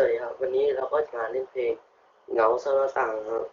สวัสดีครับ วันนี้เราก็จะมาเล่นเพลงเหงาซาลาตังครับ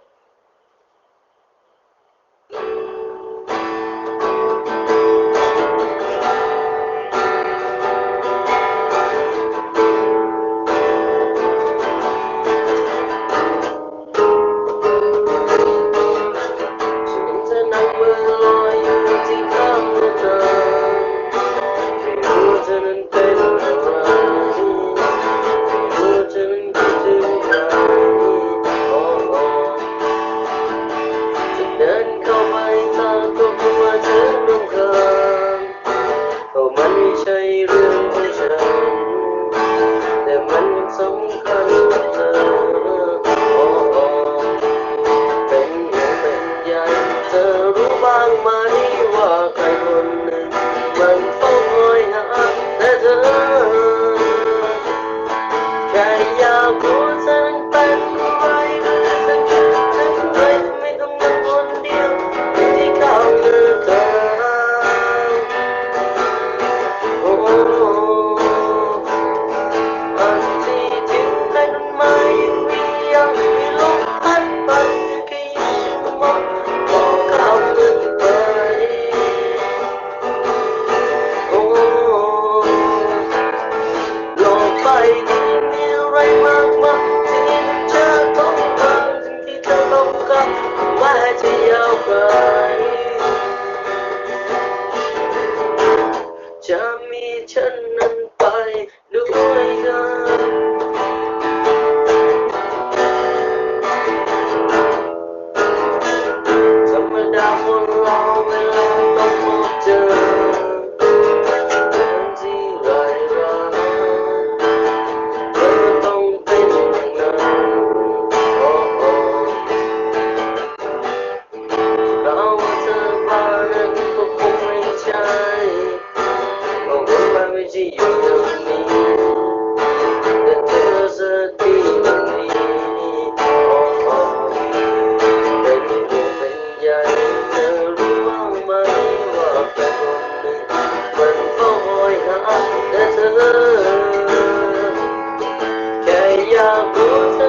a.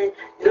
え。